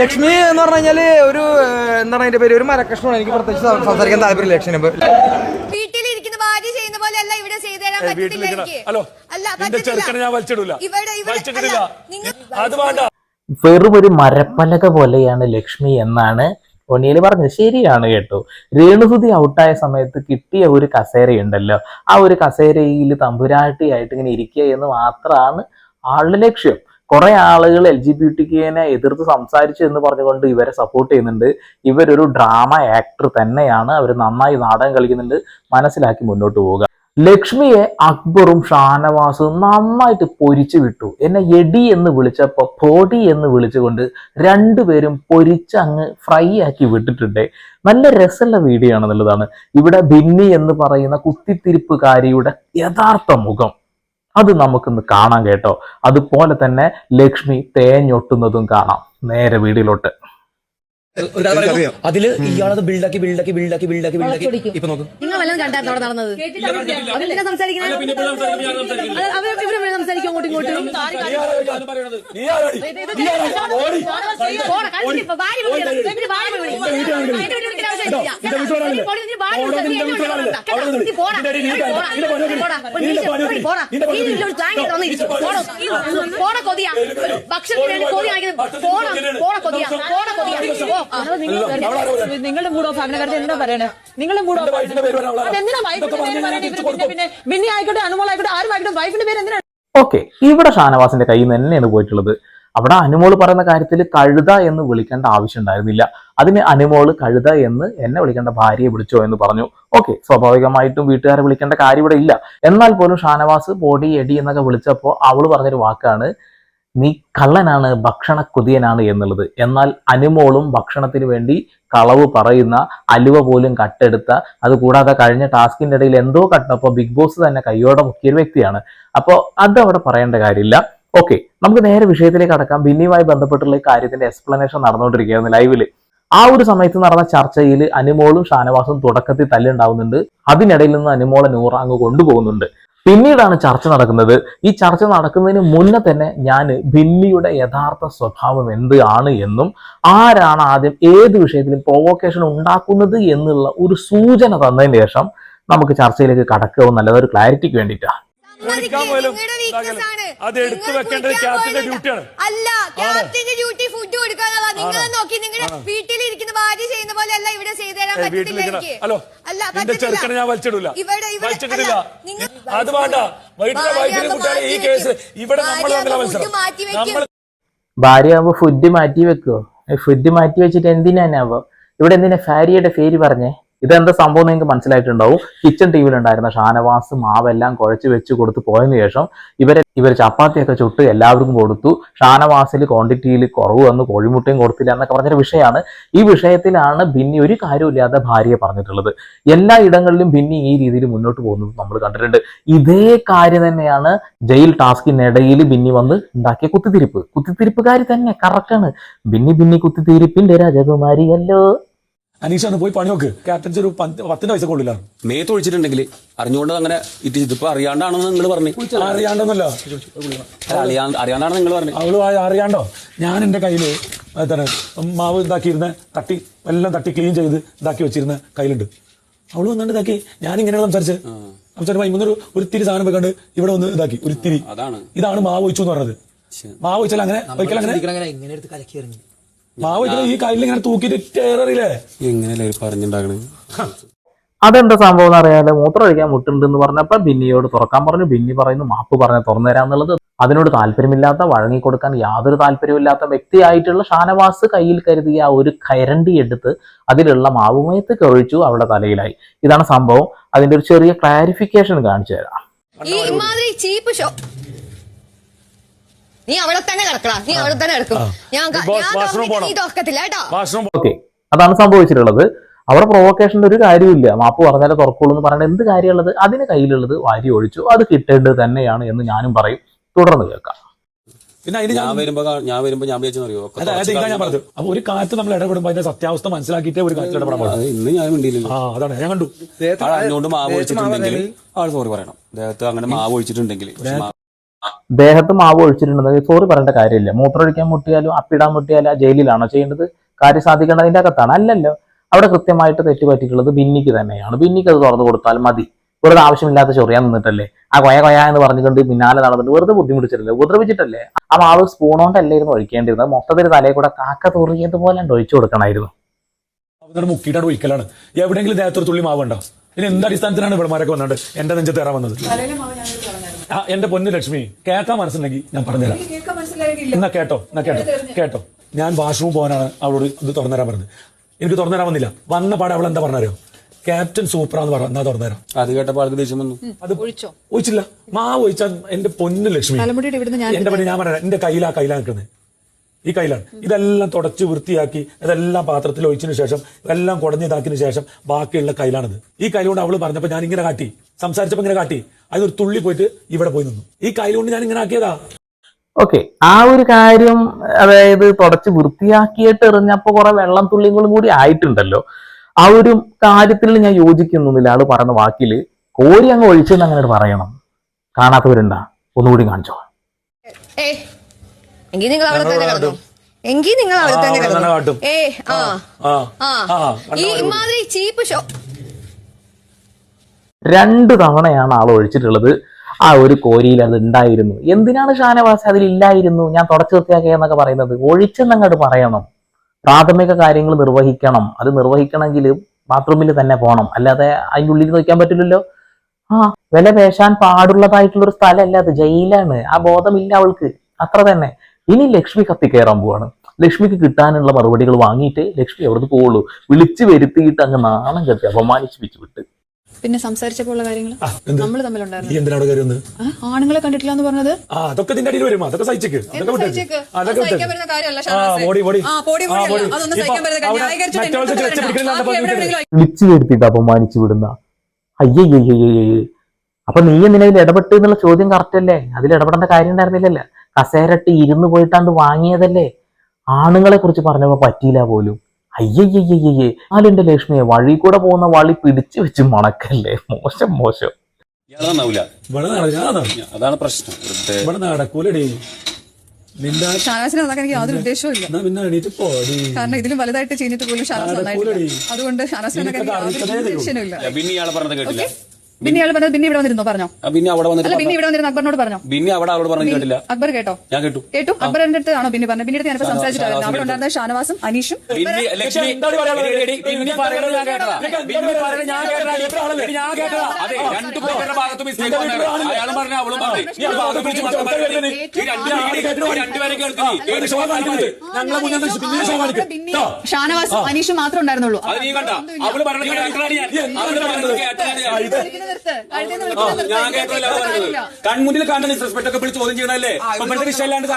ലക്ഷ്മി എന്ന് പറഞ്ഞു കഴിഞ്ഞാൽ ഒരു എന്താണ് അതിന്റെ പേര്? ഒരു മരക്കഷ്ണമാണ്. എനിക്ക് പ്രത്യേകിച്ച് സംസാരിക്കാൻ താല്പര്യം ലക്ഷ്മി വീട്ടിലിരിക്കുന്ന ഭാര്യ ചെയ്യുന്ന പോലെ അല്ല ഇവിടെ എനിക്ക് അല്ല പറ്റത്തില്ല. വേണ്ട. വെറും ഒരു മരപ്പലക പോലെയാണ് ലക്ഷ്മി എന്നാണ് ഒനിയിൽ പറഞ്ഞത്. ശരിയാണ് കേട്ടോ. രേണുസുതി ഔട്ടായ സമയത്ത് കിട്ടിയ ഒരു കസേരയുണ്ടല്ലോ. ആ ഒരു കസേരയിൽ തമ്പുരാട്ടിയായിട്ട് ഇങ്ങനെ ഇരിക്കുക എന്ന് മാത്രമാണ് ആളുടെ ലക്ഷ്യം. കുറെ ആളുകൾ എൽ ജി ബി ടിക്കിനെ എതിർത്ത് സംസാരിച്ചു എന്ന് പറഞ്ഞുകൊണ്ട് ഇവരെ സപ്പോർട്ട് ചെയ്യുന്നുണ്ട്. ഇവരൊരു ഡ്രാമ ആക്ടർ തന്നെയാണ്. അവർ നന്നായി നാടകം കളിക്കുന്നുണ്ട്. മനസ്സിലാക്കി മുന്നോട്ട് പോവുക. ലക്ഷ്മിയെ അക്ബറും ഷാനവാസും നന്നായിട്ട് പൊരിച്ചു വിട്ടു. എന്നെ എടി എന്ന് വിളിച്ചപ്പോ പൊടി എന്ന് വിളിച്ചുകൊണ്ട് രണ്ടുപേരും പൊരിച്ച് അങ്ങ് ഫ്രൈ ആക്കി വിട്ടിട്ടുണ്ട്. നല്ല രസമുള്ള വീഡിയോ ആണെന്നുള്ളതാണ്. ഇവിടെ ഭിന്നി എന്ന് പറയുന്ന കുത്തിത്തിരിപ്പുകാരിയുടെ യഥാർത്ഥ മുഖം. അത് നമുക്കിന്ന് കാണാം കേട്ടോ. അതുപോലെ തന്നെ ലക്ഷ്മി തേഞ്ഞൊട്ടുന്നതും കാണാം. നേരെ വീടിലോട്ട് അതിൽ ഇയാളത് ബിൽഡാക്കി ബിൽഡാക്കി ബിൽഡാക്കി ബിൽഡാക്കി ബിൽഡാക്കി ഇപ്പൊ നോക്കും. നിങ്ങൾ വല്ലതും കണ്ടായിരുന്നു അവിടെ നടന്നത്? അവരെന്തിനാ സംസാരിക്കുന്നത്? സംസാരിക്കും അങ്ങോട്ടും ഇങ്ങോട്ടും. ഭക്ഷണത്തിന് വേണ്ടി കൊതി കാണിക്കുന്നത്. പോടാ. പോടാ. കൊതിയാ. പോടാ. കൊതിയാ. നിങ്ങളുടെ മൂഡ് ഓഫ് ആക്കുന്ന കാര്യത്തിൽ എന്താ പറയണേ? നിങ്ങളുടെ മൂഡ് ഓഫ് അതെന്തിനാ വൈഫിന്റെ പേര് പറയണേ? പിന്നെ ബിന്നി ആയിക്കോട്ടെ അനുമോൾ ആയിക്കോട്ടെ ആരും ആയിക്കോട്ടെ വൈഫിന്റെ പേര് എന്തിനാണ് ഓക്കെ ഇവിടെ ഷാനവാസിന്റെ കയ്യിൽ നിന്ന് തന്നെയാണ് പോയിട്ടുള്ളത്. അവിടെ അനുമോൾ പറയുന്ന കാര്യത്തിൽ കഴുത എന്ന് വിളിക്കേണ്ട ആവശ്യം ഉണ്ടായിരുന്നില്ല. അതിന് അനുമോൾ കഴുത എന്ന് എന്നെ വിളിക്കേണ്ട ഭാര്യയെ വിളിച്ചോ എന്ന് പറഞ്ഞു. ഓക്കെ സ്വാഭാവികമായിട്ടും വീട്ടുകാരെ വിളിക്കേണ്ട കാര്യം ഇവിടെ ഇല്ല. എന്നാൽ പോലും ഷാനവാസ് ബോഡി എടി എന്നൊക്കെ വിളിച്ചപ്പോൾ അവൾ പറഞ്ഞൊരു വാക്കാണ് നീ കള്ളനാണ് ഭക്ഷണ കൊതിയനാണ് എന്നുള്ളത്. എന്നാൽ അനുമോളും ഭക്ഷണത്തിന് വേണ്ടി കളവ് പറയുന്ന അലുവ പോലും കട്ടെടുത്ത അതുകൂടാതെ കഴിഞ്ഞ ടാസ്കിന്റെ ഇടയിൽ എന്തോ കട്ടപ്പോൾ ബിഗ് ബോസ് തന്നെ കയ്യോടെ മുക്കിയൊരു വ്യക്തിയാണ്. അപ്പോൾ അത് അവിടെ പറയേണ്ട കാര്യമില്ല. ഓക്കെ നമുക്ക് നേരെ വിഷയത്തിലേക്ക് അടക്കാം ബിന്നിയുമായി ബന്ധപ്പെട്ടുള്ള കാര്യത്തിന്റെ എക്സ്പ്ലനേഷൻ നടന്നുകൊണ്ടിരിക്കുകയാണ് ലൈവിൽ. ആ ഒരു സമയത്ത് നടന്ന ചർച്ചയിൽ അനുമോളും ഷാനവാസും തുടക്കത്തിൽ തല്ലുണ്ടാവുന്നുണ്ട്. അതിനിടയിൽ നിന്ന് അനുമോളെ നൂറാങ് കൊണ്ടുപോകുന്നുണ്ട്. പിന്നീടാണ് ചർച്ച നടക്കുന്നത്. ഈ ചർച്ച നടക്കുന്നതിന് മുന്നേ തന്നെ ഞാൻ ഭിന്നിയുടെ യഥാർത്ഥ സ്വഭാവം എന്ത് ആണ് എന്നും ആരാണ് ആദ്യം ഏത് വിഷയത്തിലും പ്രൊവോക്കേഷൻ ഉണ്ടാക്കുന്നത് എന്നുള്ള ഒരു സൂചന തന്നതിന് ശേഷം നമുക്ക് ചർച്ചയിലേക്ക് കടക്കുക നല്ലതൊരു ക്ലാരിറ്റിക്ക് വേണ്ടിയിട്ടാണ്. പോലും. അത് എടുത്തു വെക്കേണ്ടത് ക്യാപ്റ്റന്റെ ഡ്യൂട്ടിയാണ് അല്ല ക്യാപ്റ്റന്റെ ഡ്യൂട്ടി ഫുഡ് കൊടുക്കാനുള്ളതാ നിങ്ങൾ നോക്കി നിങ്ങളുടെ വീട്ടിലിരിക്കുന്ന ഭാര്യ ചെയ്യുന്ന പോലെ അല്ല ഇവിടെ ചെയ്തു തരാൻ എനിക്ക്. ഹലോ പറ്റത്തില്ല. ചെറുക്കനെ ഞാൻ വലിച്ചിടൂല. ഇവിടെ ഇവിടെ വലിച്ചിട്ടില്ല. അത് വേണ്ട. വൈകിട്ട് ഭാര്യ കൂട്ടാണ് ഈ കേസ് ഇവിടെ നമ്മൾ ഭാര്യ മത്സരം ആകുമ്പോ ഫുഡ് മാറ്റി വെക്കുവോ? ഫുഡ് മാറ്റി വെച്ചിട്ട് എന്തിനാനാവോ ഇവിടെ എന്തിനാ ഭാര്യയുടെ പേര് പറഞ്ഞേ? ഇതെന്താ സംഭവം നിങ്ങൾക്ക് മനസ്സിലായിട്ടുണ്ടാവും. കിച്ചൺ ടി വിയിലുണ്ടായിരുന്ന ഷാനവാസ് മാവെല്ലാം കുഴച്ച് വെച്ച് കൊടുത്ത് പോയതിനു ശേഷം ഇവരെ ഇവർ ചപ്പാത്തിയൊക്കെ ചുട്ട് എല്ലാവർക്കും കൊടുത്തു. ഷാനവാസിൽ ക്വാണ്ടിറ്റിയിൽ കുറവ് വന്ന് കോഴിമുട്ടയും കൊടുത്തില്ല എന്നൊക്കെ പറഞ്ഞൊരു വിഷയമാണ്. ഈ വിഷയത്തിലാണ് ഭിന്നി ഒരു കാര്യമില്ലാതെ ഭാര്യയെ പറഞ്ഞിട്ടുള്ളത്. എല്ലാ ഇടങ്ങളിലും ഭിന്നി ഈ രീതിയിൽ മുന്നോട്ട് പോകുന്നത് നമ്മൾ കണ്ടിട്ടുണ്ട്. ഇതേ കാര്യം തന്നെയാണ് ജയിൽ ടാസ്കിനിടയിൽ ഭിന്നി വന്ന് ഉണ്ടാക്കിയ കുത്തിത്തിരിപ്പ്. കുത്തിത്തിരിപ്പുകാരി തന്നെ കറക്റ്റാണ് ഭിന്നി ഭിന്നി കുത്തിത്തിരിപ്പിന്റെ രാജകുമാരിയല്ലോ. അനീഷ ഒന്ന് പോയി പണി നോക്ക്. ക്യാപ്റ്റൻസ് ഒരു പത്തിന്റെ പൈസ കൊള്ളില്ല മേത്ത് ഒഴിച്ചിട്ടുണ്ടെങ്കിൽ അറിഞ്ഞുകൊണ്ട് അങ്ങനെ ഇത് ഇതിപ്പോ അറിയാണ്ടാണെന്ന് നിങ്ങൾ പറഞ്ഞു. അറിയാണ്ടോന്നല്ലോ. അറിയാണ്ടാണെന്ന് അറിയാണ്ടാണ് നിങ്ങൾ പറഞ്ഞു. അവൾ അറിയാണ്ടോ? ഞാൻ എന്റെ കയ്യിൽ മാവ് ഇതാക്കിയിരുന്ന തട്ടി എല്ലാം തട്ടി ക്ലീൻ ചെയ്ത് ഇതാക്കി വെച്ചിരുന്ന കയ്യിലുണ്ട്. അവൾ വന്നിട്ട് ഇതാക്കി. ഞാൻ ഇങ്ങനെയാണ് സംസാരിച്ച്. സംസാരിച്ചപ്പോ ഇന്നൊരു ഒരു തിരി സാധനം വെക്കാണ്ട് ഇവിടെ ഒന്ന് ഇതാക്കി. ഒരു തിരി അതാണ്. ഇതാണ് മാവ് ഒഴിച്ചു എന്ന് പറഞ്ഞത് മാവ് ഒഴിച്ചാൽ അങ്ങനെ ഒരിക്കലും അങ്ങനെ മാവ് ഈ കയ്യിൽ ഇങ്ങനെ തൂക്കിയിട്ട് ടേറില്ലേ എങ്ങനെയല്ലേ പറഞ്ഞിട്ടുണ്ടാകണേ അതെന്താ സംഭവം എന്ന് അറിയാതെ മൂത്രം ഒഴിക്കാൻ മുട്ടുണ്ട് എന്ന് പറഞ്ഞപ്പോ ബിന്നിയോട് തുറക്കാൻ പറഞ്ഞു. ബിന്നി പറയുന്നു മാപ്പ് പറഞ്ഞ് തുറന്നു തരാന്നുള്ളത് അതിനോട് താല്പര്യമില്ലാത്ത വഴങ്ങി കൊടുക്കാൻ യാതൊരു താല്പര്യമില്ലാത്ത വ്യക്തിയായിട്ടുള്ള ഷാനവാസ് കയ്യിൽ കരുതിയ ആ ഒരു കരണ്ടി എടുത്ത് അതിലുള്ള മാവുമയത്ത് കഴിച്ചു അവളുടെ തലയിലായി. ഇതാണ് സംഭവം. അതിന്റെ ഒരു ചെറിയ ക്ലാരിഫിക്കേഷൻ കാണിച്ചു തരാം. ഈ ഇമാതിരി ചീപ്പ് ഷോ നീ അവിടെ തന്നെ കിടക്കടാ. നീ അവിടെ തന്നെ കിടക്കും. ഞാൻ ഞാൻ പോണം. നീ തുറക്കത്തില്ല കേട്ടോ. ഓക്കെ അതാണ് സംഭവിച്ചിട്ടുള്ളത്. അവിടെ പ്രൊവോക്കേഷന്റെ ഒരു കാര്യമില്ല മാപ്പ് പറഞ്ഞാലേ തുറക്കുള്ളൂ എന്ന് പറയുന്നത് എന്ത് കാര്യമുള്ളത്? അതിന് കയ്യിലുള്ളത് വാരി ഒഴിച്ചു. അത് കിട്ടേണ്ടത് തന്നെയാണ് എന്ന് ഞാനും പറയും. തുടർന്ന് കേൾക്കാം. പിന്നെ അതിന് ഞാൻ ഞാൻ വരുമ്പോ ഞാൻ വരുമ്പോ ഞാൻ വിചാരിച്ചു അറിയോ? അതായത് ഞാൻ പറഞ്ഞു അപ്പൊ ഒരു കാറ്റ് നമ്മൾ ഇടപെടുമ്പോ അതിന്റെ സത്യാവസ്ഥ മനസ്സിലാക്കിയിട്ടേ ഒരു കാറ്റ് ഇടപെടാൻ ഇന്ന് ഞാൻ മിണ്ടിയില്ലല്ലോ. ആ അതാണ്. ഞാൻ കണ്ടു. ആൾ മാവ് ഒഴിച്ചിട്ടുണ്ടെങ്കിൽ ആൾ സോറി പറയണം. ദേഹത്ത് അങ്ങനെ മാവ് ഒഴിച്ചിട്ടുണ്ടെങ്കിൽ ദേഹത്ത് മാവ് ഒഴിച്ചിട്ടുണ്ടെങ്കിൽ സോറി പറയേണ്ട കാര്യമില്ല. മൂത്രമൊഴിക്കാൻ മുട്ടിയാലും അപ്പിടാൻ മുട്ടിയാലും ആ ജയിലിലാണോ ചെയ്യേണ്ടത്? കാര്യം സാധിക്കേണ്ടതിന്റെ അകത്താണ്. അല്ലല്ലോ. അവിടെ കൃത്യമായിട്ട് തെറ്റ് പറ്റിയിട്ടുള്ളത് ബിന്നിക്ക് തന്നെയാണ്. ബിന്നിക്ക് അത് തുറന്നു കൊടുത്താൽ മതി. വെറുതെ ആവശ്യമില്ലാത്ത ചൊറിയാൻ നിന്നിട്ടല്ലേ? ആ കൊയ കൊയ എന്ന് പറഞ്ഞുകൊണ്ട് പിന്നാലെ നടന്നിട്ട് വെറുതെ ബുദ്ധിമുട്ടിച്ചിട്ടല്ലേ? ഉപദ്രവിച്ചിട്ടല്ലേ? ആ മാവ് സ്പൂൺ കൊണ്ടല്ലായിരുന്നു ഒഴിക്കേണ്ടിരുന്നത്? മൊത്തത്തിൽ തലയിൽ കൂടെ കാക്ക തുറിയതുപോലെ ഒഴിച്ചു കൊടുക്കണമായിരുന്നു. മുക്കിയിട്ടാണ് ഒഴിക്കലാണ്. എവിടെയെങ്കിലും ദേഹത്തൊരു തുള്ളി മാവുണ്ടോ? ഇനി എന്ത് അടിസ്ഥാനത്തിലാണ് ഇവിടെമാരൊക്കെ വന്നത്? എന്റെ നെഞ്ചത്ത് കയറാൻ വന്നത്? എന്റെ പൊന്നു ലക്ഷ്മി കേൾക്കാൻ മനസ്സിലെങ്കിൽ ഞാൻ പറഞ്ഞുതരാം. എന്നാ കേട്ടോ എന്നാ കേട്ടോ കേട്ടോ ഞാൻ വാഷ്റൂം പോകാനാണ് അവളോട് ഇത് തുറന്നുതരാൻ പറഞ്ഞത്. എനിക്ക് തുറന്നുതരാൻ വന്നില്ല. വന്ന പാടെ അവൾ എന്താ പറഞ്ഞോ ക്യാപ്റ്റൻ സൂപ്പറാന്ന് പറഞ്ഞു എന്നാ തുറന്നുതരാം. അത് കേട്ടപ്പോൾ ആൾക്ക് ദേഷ്യം വന്നു. അത് ഒഴിച്ചില്ല. മാ ഒഴിച്ചാൽ എന്റെ പൊന്നു ലക്ഷ്മി. എന്റെ പണി ഞാൻ പറയാം എന്റെ കയ്യിലാ കയ്യിലാ നിൽക്കുന്നത് ഈ കയ്യിലാണ്. ഇതെല്ലാം തുടച്ച് വൃത്തിയാക്കി ഇതെല്ലാം പാത്രത്തിൽ ഒഴിച്ചതിന് ശേഷം ഇതെല്ലാം കുടഞ്ഞിതാക്കിയതിനു ശേഷം ബാക്കിയുള്ള കയ്യിലാണിത്. ഈ കയ്യിലുകൊണ്ട് അവൾ പറഞ്ഞപ്പോ ഞാൻ ഇങ്ങനെ കാട്ടി. സംസാരിച്ചപ്പോ ഇങ്ങനെ കാട്ടി അതിനൊരു തുള്ളി പോയിട്ട് ഇവിടെ പോയി നിന്നു ഈ കയ്യിൽ കൊണ്ട് ഞാൻ ഇങ്ങനെ ആക്കിയതാ ഓക്കെ ആ ഒരു കാര്യം അതായത് തുടച്ച് വൃത്തിയാക്കിയിട്ട് എറിഞ്ഞപ്പോ കുറെ വെള്ളം തുള്ളികളും കൂടി ആയിട്ടുണ്ടല്ലോ ആ ഒരു കാര്യത്തിൽ ഞാൻ യോജിക്കുന്നില്ല ആൾ പറഞ്ഞ വാക്കിൽ കോരി അങ്ങ് ഒഴിച്ചെന്ന് അങ്ങനെ പറയണം കാണാത്തവരുണ്ടാ ഒന്നുകൂടി കാണിച്ചോ ഏ എങ്കിൽ നിങ്ങൾ അവിടെ തന്നെ കിടന്നു എങ്കിൽ നിങ്ങൾ അവിടെ തന്നെ. കിടന്നു ഏ ആ ആ ആ ആ ഈ ഇമാതിരി ചീപ്പ് ഷോ രണ്ട് തവണയാണ് ആൾ ഒഴിച്ചിട്ടുള്ളത്. ആ ഒരു കോരിയിൽ അത് ഉണ്ടായിരുന്നു. എന്തിനാണ് ഷാനവാസ് അതിൽ ഇല്ലായിരുന്നു? ഞാൻ തുടച്ചു വൃത്തിയാക്കുക എന്നൊക്കെ പറയുന്നത്. ഒഴിച്ചെന്നങ്ങോട്ട് പറയണം. പ്രാഥമിക കാര്യങ്ങൾ നിർവഹിക്കണം. അത് നിർവഹിക്കണമെങ്കിൽ ബാത്റൂമിൽ തന്നെ പോകണം. അല്ലാതെ അതിന്റെ ഉള്ളിൽ നോക്കാൻ പറ്റില്ലല്ലോ. ആ വില പേശാൻ പാടുള്ളതായിട്ടുള്ള ഒരു സ്ഥലമല്ല അത്. ജയിലാണ്. ആ ബോധമില്ല അവൾക്ക്. അത്ര തന്നെ. ഇനി ലക്ഷ്മി കത്തി കയറാൻ പോവാണ്. ലക്ഷ്മിക്ക് കിട്ടാനുള്ള മറുപടികൾ വാങ്ങിയിട്ട് ലക്ഷ്മി അവിടുന്ന് പോവുള്ളൂ. വിളിച്ചു വരുത്തിയിട്ട് അങ്ങ് നാണം കെട്ടി അപമാനിച്ചു വിട്ട്. പിന്നെ സംസാരിച്ചപ്പോൾ ഉള്ള കാര്യങ്ങൾ നമ്മൾ തമ്മിലുണ്ടായിരുന്നു. ആണുങ്ങളെ കണ്ടിട്ടില്ല എന്ന് പറഞ്ഞത്? ആ അതൊക്കെ ഇതിന്റെ അടിയിൽ വരും. അതൊക്കെ സഹിച്ചേക്ക്. വിളിച്ചു വരുത്തിയിട്ട് അപമാനിച്ചു വിടുന്ന. അയ്യയ്യയ്യയ്യേ അപ്പൊ നീ എന്തിനാ ഇടപെട്ടു ഇടപെട്ട് എന്നുള്ള ചോദ്യം കറക്റ്റ് അല്ലേ? അതിൽ ഇടപെടേണ്ട കാര്യം ഉണ്ടായിരുന്നില്ലല്ലോ. കസേരട്ട് ഇരുന്ന് പോയിട്ടാണ്ട് വാങ്ങിയതല്ലേ? ആണുങ്ങളെ കുറിച്ച് പറഞ്ഞപ്പോ പറ്റിയില്ല പോലും. അയ്യയ്യയ്യയ്യേ ആലിന്റെ ലക്ഷ്മിയെ വഴി കൂടെ പോകുന്ന വാളി പിടിച്ചു വെച്ച് മണക്കല്ലേ? മോശം മോശം. അതാണ് പ്രശ്നം. ഷാനാസിനെ നന്നാക്കാൻ എനിക്ക് യാതൊരു ഉദ്ദേശവും ഇല്ല. കാരണം ഇതിലും വലുതായിട്ട് ചെയ്തിട്ട് പോലും ഷാനാസ് നന്നായിട്ടില്ല. അതുകൊണ്ട് ഷാനാസിനെ നന്നാക്കാൻ എനിക്ക് നിനക്കത് യാതൊരു അറിയിച്ചതേ ഉദ്ദേശവും ഇല്ല പിന്നെ ഇയാളെ പറഞ്ഞത് കേട്ടില്ല പിന്നെ ഇയാൾ പറഞ്ഞത് പിന്നെ ഇവിടെ വന്നിരുന്നോ? പറഞ്ഞോ. ആ, പിന്നെ അവിടെ അല്ല വന്നിട്ട് ഇവിടെ വന്നിരുന്ന? അക്ബറിനോട് പറഞ്ഞോ? പിന്നെ അവിടെ അവളോട് പറഞ്ഞു കേട്ടില്ല. അക്ബർ കേട്ടോ? ഞാൻ കേട്ടു. കേട്ടു? അക്ബർ എന്റെ അടുത്ത് ആണോ പിന്നെ പറഞ്ഞു പിന്നെ ഞാൻ സംസാരിച്ചിട്ടായിരുന്നു അവിടെ ഷാനവാസും അനീഷും. ബിന്നി ലക്ഷ്മി എന്താണ് പറയാനുള്ളത്? എടി, എടി, ബിന്നി ഞാൻ കേട്ടതാ. ബിന്നി ഞാൻ കേട്ടതാ. എടി, ഞാൻ കേട്ടതാ. അതെ രണ്ടു പേരുടെ ഭാഗത്ത് മിസ്റ്റേക്ക് വന്നത് അയാളും പറഞ്ഞു അവളും പറഞ്ഞു. നീ ആ ഭാഗത്ത് പിടിച്ച് ഈ സംസാരിക്കരുത് നീ. രണ്ടുപേരെ കേൾക്കുന്നു ഏത് ഷോ കാണിക്കുന്നത്? ഞങ്ങളെ മുന്നിൽ നിന്ന് പിന്നെ ഷോ കാണിക്കും. കേട്ടോ? ഷാനവാസും അനീഷും മാത്രമേ ഉണ്ടായിരുന്നുള്ളൂ. അത് നീ കണ്ട. അവൾ പറഞ്ഞത് കേട്ടതാണ് ഞാൻ അവൾ പറഞ്ഞത് കേട്ടതാണ് ഞാൻ ഞാൻ പറഞ്ഞത് കൺമുന്നിൽ കണ്ട ഡിസ്റെസ്പെക്ട് ഒക്കെ വിളിച്ച് ചോദ്യം ചെയ്യണല്ലേ വിഷയമില്ലാണ്ട്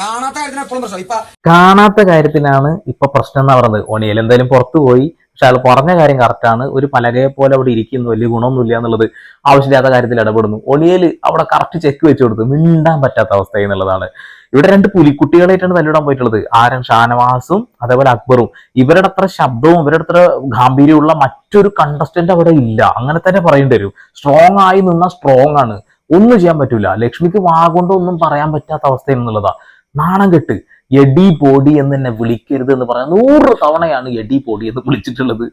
കാണാത്ത കാര്യത്തിലാണ് ഇപ്പൊ കാണാത്ത കാര്യത്തിനാണ് ഇപ്പൊ പ്രശ്നം എന്ന് പറയുന്നത്. ഒണിയൽ എന്തായാലും പുറത്തു പോയി. പക്ഷെ അയാൾ പറഞ്ഞ കാര്യം കറക്റ്റാണ് ഒരു പലകയെ പോലെ അവിടെ ഇരിക്കുന്നു. വലിയ ഗുണമൊന്നുമില്ല എന്നുള്ളത് ആവശ്യമില്ലാത്ത കാര്യത്തിൽ ഇടപെടുന്നു. ഒലിയിൽ അവിടെ കറക്റ്റ് ചെക്ക് വെച്ച് കൊടുത്തു മിണ്ടാൻ പറ്റാത്ത അവസ്ഥ എന്നുള്ളതാണ്. ഇവിടെ രണ്ട് പുലിക്കുട്ടികളായിട്ടാണ് തല്ലിടാൻ പോയിട്ടുള്ളത്. ആരൻ ഷാനവാസും അതേപോലെ അക്ബറും. ഇവരുടെ അത്ര ശബ്ദവും ഇവരുടെ അത്ര ഗാംഭീര്യമുള്ള മറ്റൊരു കണ്ടസ്റ്റന്റ് അവിടെ ഇല്ല. അങ്ങനെ തന്നെ പറയേണ്ടി വരും. സ്ട്രോങ് ആയി നിന്നാൽ സ്ട്രോങ് ആണ്. ഒന്നും ചെയ്യാൻ പറ്റൂല. ലക്ഷ്മിക്ക് വാ ഒന്നും പറയാൻ പറ്റാത്ത അവസ്ഥ എന്നുള്ളതാ. നാണം കെട്ട് എടി പൊടി എന്ന് എന്നെ വിളിക്കരുത് എന്ന് പറഞ്ഞ നൂറ് തവണയാണ് എടി പൊടി എന്ന് വിളിച്ചിട്ടുള്ളത്.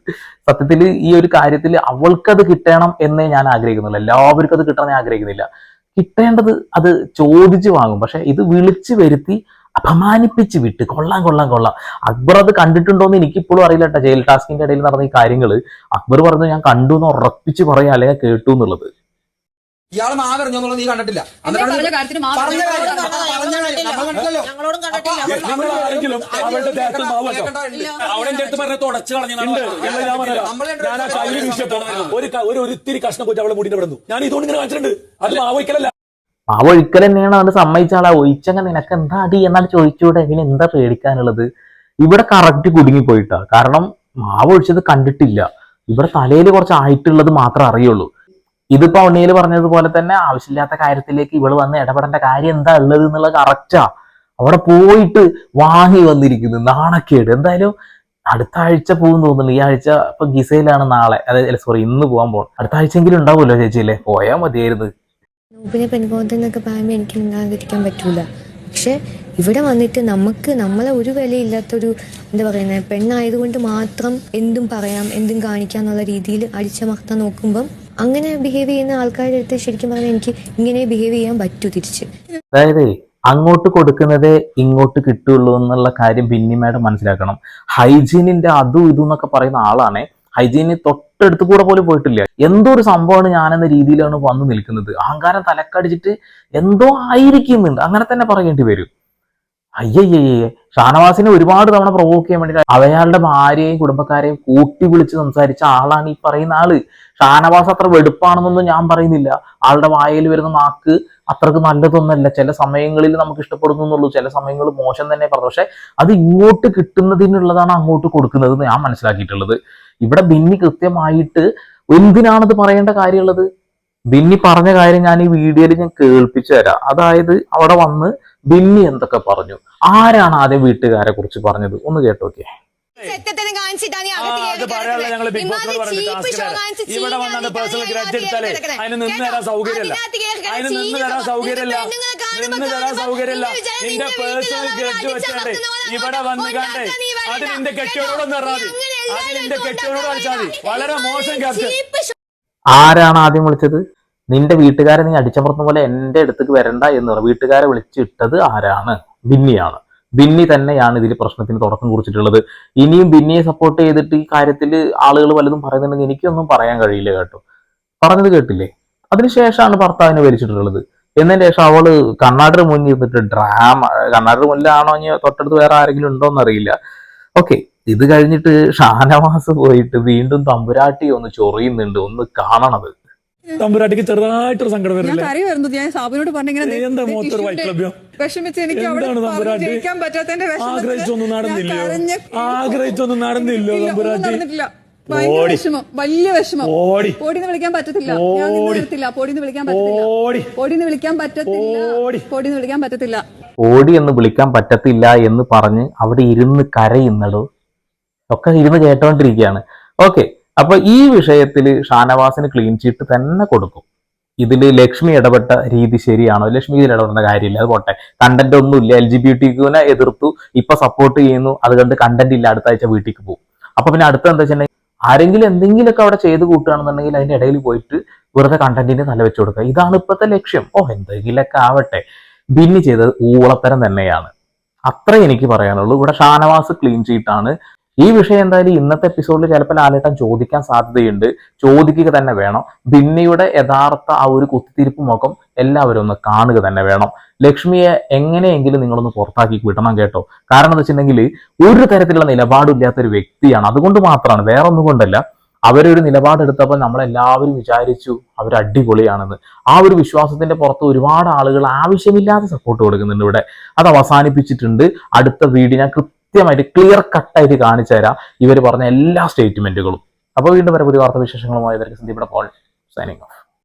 സത്യത്തിൽ ഈ ഒരു കാര്യത്തിൽ അവൾക്കത് കിട്ടണം എന്നേ ഞാൻ ആഗ്രഹിക്കുന്നില്ല എല്ലാവർക്കും അത് കിട്ടണം ഞാൻ ആഗ്രഹിക്കുന്നില്ല. കിട്ടേണ്ടത് അത് ചോദിച്ചു വാങ്ങും. പക്ഷെ ഇത് വിളിച്ചു വരുത്തി അപമാനിപ്പിച്ച് വിട്ട് കൊള്ളാം കൊള്ളാം കൊള്ളാം. അക്ബർ അത് കണ്ടിട്ടുണ്ടോ എന്ന് എനിക്കിപ്പോഴും അറിയില്ല കേട്ടോ. ജയിൽ ടാസ്കിന്റെ ഇടയിൽ നടന്ന ഈ കാര്യങ്ങൾ അക്ബർ പറഞ്ഞു ഞാൻ കണ്ടു എന്ന് ഉറപ്പിച്ച് പറയാം അല്ലെങ്കിൽ കേട്ടു എന്നുള്ളത്. ഇയാൾ മാവെറിഞ്ഞോന്നുള്ളത് നീ കണ്ടിട്ടില്ല. മാവ് ഒരു ഒരിത്തിരി കഷ്ണം പോയിട്ട് അവളെ മുടിന്റെ വിടുന്നു ഞാൻ ഇതുകൊണ്ട് ഇങ്ങനെ കാണിച്ചിട്ടുണ്ട്. അത് മാവ് വയ്ക്കലല്ല ആ ഒഴിക്കൽ തന്നെയാണ് അത് സമ്മതിച്ചാളാ ഒഴിച്ചങ്ങ നിനക്ക് എന്താ അടി എന്നാണ് ചോദിച്ചൂടെ. പിന്നെ എന്താ പേടിക്കാനുള്ളത്? ഇവിടെ കറക്റ്റ് കുടുങ്ങിപ്പോയിട്ടാ. കാരണം മാവ് ഒഴിച്ചത് കണ്ടിട്ടില്ല. ഇവിടെ തലയിൽ കുറച്ച് ആയിട്ടുള്ളത് മാത്രമേ അറിയുള്ളൂ. ഇതിപ്പോ ഉണ്ണിയിൽ പറഞ്ഞതുപോലെ തന്നെ ആവശ്യമില്ലാത്ത കാര്യത്തിലേക്ക് ഇവൾ വന്ന് ഇടപെടേണ്ട കാര്യം എന്താ ഉള്ളത് എന്നുള്ളത് കറക്റ്റാ അവിടെ പോയിട്ട് വാങ്ങി വന്നിരിക്കുന്നു നാണക്കേട്. എന്തായാലും അടുത്ത ആഴ്ച പോകും തോന്നുന്നു ഈ ആഴ്ച ഇപ്പൊ ഗിസയിലാണ് നാളെ. അതായത് സോറി ഇന്ന് പോകാൻ പോകണം അടുത്ത ആഴ്ചയെങ്കിലും ഉണ്ടാവുമല്ലോ ചേച്ചിയില്ലേ പോയാൽ മതിയായിരുന്നു. നോബിനെ പെൺകോന്തം എന്നൊക്കെ പറയുമ്പോൾ എനിക്ക് ഉണ്ടാകാതിരിക്കാൻ പറ്റൂല. പക്ഷെ ഇവിടെ വന്നിട്ട് നമുക്ക് നമ്മളെ ഒരു വിലയില്ലാത്തൊരു എന്താ പറയുന്നത് പെണ്ണായതുകൊണ്ട് മാത്രം എന്തും പറയാം എന്തും കാണിക്കാം എന്നുള്ള രീതിയിൽ അടിച്ചമർത്താൻ നോക്കുമ്പം അങ്ങനെ ബിഹേവ് ചെയ്യുന്ന ആൾക്കാരുടെ അടുത്ത് ശരിക്കും പറഞ്ഞാൽ എനിക്ക് ഇങ്ങനെ ബിഹേവ് ചെയ്യാൻ പറ്റൂ തിരിച്ച്. അതായത് അങ്ങോട്ട് കൊടുക്കുന്നതേ ഇങ്ങോട്ട് കിട്ടുള്ളൂ എന്നുള്ള കാര്യം ബിന്നി മാഡം മനസ്സിലാക്കണം. ഹൈജീനിന്റെ അതും ഇതും എന്നൊക്കെ പറയുന്ന ആളാണ്. ഹൈജീന് തൊട്ടടുത്ത് കൂടെ പോലും പോയിട്ടില്ല. എന്തോ ഒരു സംഭവമാണ് ഞാനെന്ന രീതിയിലാണ് വന്നു നിൽക്കുന്നത്. അഹങ്കാരം തലക്കടിച്ചിട്ട് എന്തോ ആയിരിക്കുന്നുണ്ട്. അങ്ങനെ തന്നെ പറയേണ്ടി വരും. അയ്യയ്യേ ഷാനവാസിനെ ഒരുപാട് തവണ പ്രൊവോക്ക് ചെയ്യാൻ വേണ്ടി അവയാളുടെ ഭാര്യയെയും കുടുംബക്കാരെയും കൂട്ടി വിളിച്ച് സംസാരിച്ച ആളാണ് ഈ പറയുന്ന ആൾ. ഷാനവാസ് അത്ര വെടുപ്പാണെന്നൊന്നും ഞാൻ പറയുന്നില്ല. ആളുടെ വായിൽ വരുന്ന നാക്ക് അത്രയ്ക്ക് നല്ലതൊന്നല്ല. ചില സമയങ്ങളിൽ നമുക്ക് ഇഷ്ടപ്പെടുന്നു എന്നുള്ളൂ. ചില സമയങ്ങൾ മോശം തന്നെ പറഞ്ഞു. പക്ഷെ അത് ഇങ്ങോട്ട് കിട്ടുന്നതിനുള്ളതാണ് അങ്ങോട്ട് കൊടുക്കുന്നത് ഞാൻ മനസ്സിലാക്കിയിട്ടുള്ളത്. ഇവിടെ ബിന്നി കൃത്യമായിട്ട് എന്തിനാണത് പറയേണ്ട കാര്യമുള്ളത്? ബിന്നി പറഞ്ഞ കാര്യം ഞാൻ ഈ വീഡിയോയിൽ ഞാൻ കേൾപ്പിച്ചു തരാം. അതായത് അവിടെ വന്ന് ബിന്നി എന്തൊക്കെ പറഞ്ഞു? ആരാണ് ആദ്യം വീട്ടുകാരെ കുറിച്ച് പറഞ്ഞത്? ഒന്ന് കേട്ടോക്കെ സെറ്റത്തിന് കാണിച്ചിട്ടാണ് ഇവിടെ വന്നാണ് പേഴ്സണൽ ഗ്രഡ്ജ് എടുത്താലേ അതിന് നിന്ന്? തരാൻ സൗകര്യമില്ല. അതിന് നിന്ന് തരാൻ. സൗകര്യമില്ല. നിന്ന് തരാൻ സൗകര്യമില്ല. നിന്റെ പേഴ്സണൽ ഗ്രഡ്ജ് വെച്ചാണ്ടേ ഇവിടെ വന്ന് കണ്ടേ. അത് നിന്റെ കേട്ടോ? കെട്ടിയോടൊന്ന് മതി അത് നിന്റെ കെട്ടിയോടോട് അടിച്ചാൽ വളരെ മോശം ക്യാപ്റ്റൻ ആരാണ് ആദ്യം വിളിച്ചത്? നിന്റെ വീട്ടുകാരെ നീ അടിച്ചമർത്തുന്ന പോലെ എന്റെ അടുത്തേക്ക് വരണ്ട എന്ന് പറഞ്ഞു. വീട്ടുകാരെ വിളിച്ചിട്ടത് ആരാണ്? ബിന്നിയാണ്. ബിന്നി തന്നെയാണ് ഇതിൽ പ്രശ്നത്തിന് തുടക്കം കുറിച്ചിട്ടുള്ളത്. ഇനിയും ബിന്നിയെ സപ്പോർട്ട് ചെയ്തിട്ട് ഈ കാര്യത്തിൽ ആളുകൾ വല്ലതും പറയുന്നുണ്ടെങ്കിൽ എനിക്കൊന്നും പറയാൻ കഴിയില്ല കേട്ടോ. പറഞ്ഞത് കേട്ടില്ലേ? അതിനുശേഷമാണ് ഭർത്താവിനെ വലിച്ചിട്ടുള്ളത് എന്നതിന് ശേഷം അവൾ കണ്ണാടിന് മുന്നിൽ ഇരുന്നിട്ട് ഡ്രാമ കണ്ണാടിന് മുന്നിലാണോ ഇനി തൊട്ടടുത്ത് വേറെ ആരെങ്കിലും ഉണ്ടോ എന്നറിയില്ല ഓക്കെ ഇത് കഴിഞ്ഞിട്ട് ഷാനവാസ് പോയിട്ട് വീണ്ടും തമ്പുരാട്ടി ഒന്ന് ചൊറിയുന്നുണ്ട് ഒന്ന് കാണണത്. തമ്പുരാട്ടിക്ക് ചെറുതായിട്ടൊരു സങ്കടം ഞാൻ വരില്ല ഞാൻ സാബുനോട് ആഗ്രഹിച്ചൊന്നും കരഞ്ഞ് ആഗ്രഹിച്ചൊന്നും നടന്നില്ലോ തമ്പുരാട്ടി? ഭയങ്കര ഓടി. വിഷമം വലിയ വിഷമം. ഓടി. ഓടിന്ന് വിളിക്കാൻ പറ്റത്തില്ല. ഞാൻ. നിർത്തില്ല. പൊടിന്ന് വിളിക്കാൻ പറ്റത്തില്ല. പൊടിന്ന് വിളിക്കാൻ പറ്റത്തില്ല. പൊടിന്ന് വിളിക്കാൻ പറ്റത്തില്ല. ഓടി എന്ന് വിളിക്കാൻ പറ്റത്തില്ല എന്ന് പറഞ്ഞ് അവിടെ ഇരുന്ന് കരയുന്നടോ? ഒക്കെ ഇരുന്ന് കേട്ടോണ്ടിരിക്കുകയാണ്. ഓക്കെ അപ്പൊ ഈ വിഷയത്തിൽ ഷാനവാസിന് ക്ലീൻ ചീറ്റ് തന്നെ കൊടുക്കും. ഇതിൽ ലക്ഷ്മി ഇടപെട്ട രീതി ശരിയാണോ? ലക്ഷ്മി ഇതിൽ ഇടപെടേണ്ട കാര്യമില്ല അത് പോട്ടെ. കണ്ടന്റ് ഒന്നുമില്ല എൽ ജി ബി ടിക്കുവിനെ എതിർത്തു ഇപ്പൊ സപ്പോർട്ട് ചെയ്യുന്നു അത് കണ്ട് കണ്ടന്റ് ഇല്ല അടുത്ത ആഴ്ച വീട്ടിലേക്ക് പോകും. അപ്പൊ പിന്നെ അടുത്ത എന്താ വെച്ചിട്ടുണ്ടെങ്കിൽ ആരെങ്കിലും എന്തെങ്കിലുമൊക്കെ അവിടെ ചെയ്ത് കൂട്ടുകയാണെന്നുണ്ടെങ്കിൽ അതിന്റെ ഇടയിൽ പോയിട്ട് വെറുതെ കണ്ടന്റിന് തല വെച്ച് കൊടുക്കുക. ഇതാണ് ഇപ്പോഴത്തെ ലക്ഷ്യം. ഓ എന്തെങ്കിലുമൊക്കെ ആവട്ടെ. ബിന്നി ചെയ്തത് ഊളത്തരം തന്നെയാണ്. അത്ര എനിക്ക് പറയാനുള്ളൂ. ഇവിടെ ഷാനവാസ് ക്ലീൻ ചീട്ടാണ് ഈ വിഷയം എന്തായാലും ഇന്നത്തെ എപ്പിസോഡിൽ ചിലപ്പോൾ ലാലേട്ടൻ ചോദിക്കാൻ സാധ്യതയുണ്ട്. ചോദിക്കുക തന്നെ വേണം. ബിന്നിയുടെ യഥാർത്ഥ ആ ഒരു കുത്തിത്തിരിപ്പ് മുഖം എല്ലാവരും ഒന്ന് കാണുക തന്നെ വേണം. ലക്ഷ്മിയെ എങ്ങനെയെങ്കിലും നിങ്ങളൊന്ന് പുറത്താക്കി വിടണം കേട്ടോ. കാരണം എന്ന് വെച്ചിട്ടുണ്ടെങ്കിൽ ഒരു തരത്തിലുള്ള നിലപാടില്ലാത്ത ഒരു വ്യക്തിയാണ്. അതുകൊണ്ട് മാത്രമാണ് വേറെ ഒന്നും കൊണ്ടല്ല. അവരൊരു നിലപാടെടുത്തപ്പോൾ നമ്മളെല്ലാവരും വിചാരിച്ചു അവർ അടിപൊളിയാണെന്ന്. ആ ഒരു വിശ്വാസത്തിന്റെ പുറത്ത് ഒരുപാട് ആളുകൾ ആവശ്യമില്ലാതെ സപ്പോർട്ട് കൊടുക്കുന്നുണ്ട് ഇവിടെ. അത് അവസാനിപ്പിച്ചിട്ടുണ്ട്. അടുത്ത വീടിനെ കൃത്യമായിട്ട് ക്ലിയർ കട്ടായിട്ട് കാണിച്ചു തരാം. ഇവർ പറഞ്ഞ എല്ലാ സ്റ്റേറ്റ്മെന്റുകളും അപ്പോൾ വീണ്ടും വരെ. പുതിയ വാർത്താ വിശേഷങ്ങളുമായി സന്ദീപ് പോൾ സൈനിങ് ഓഫ്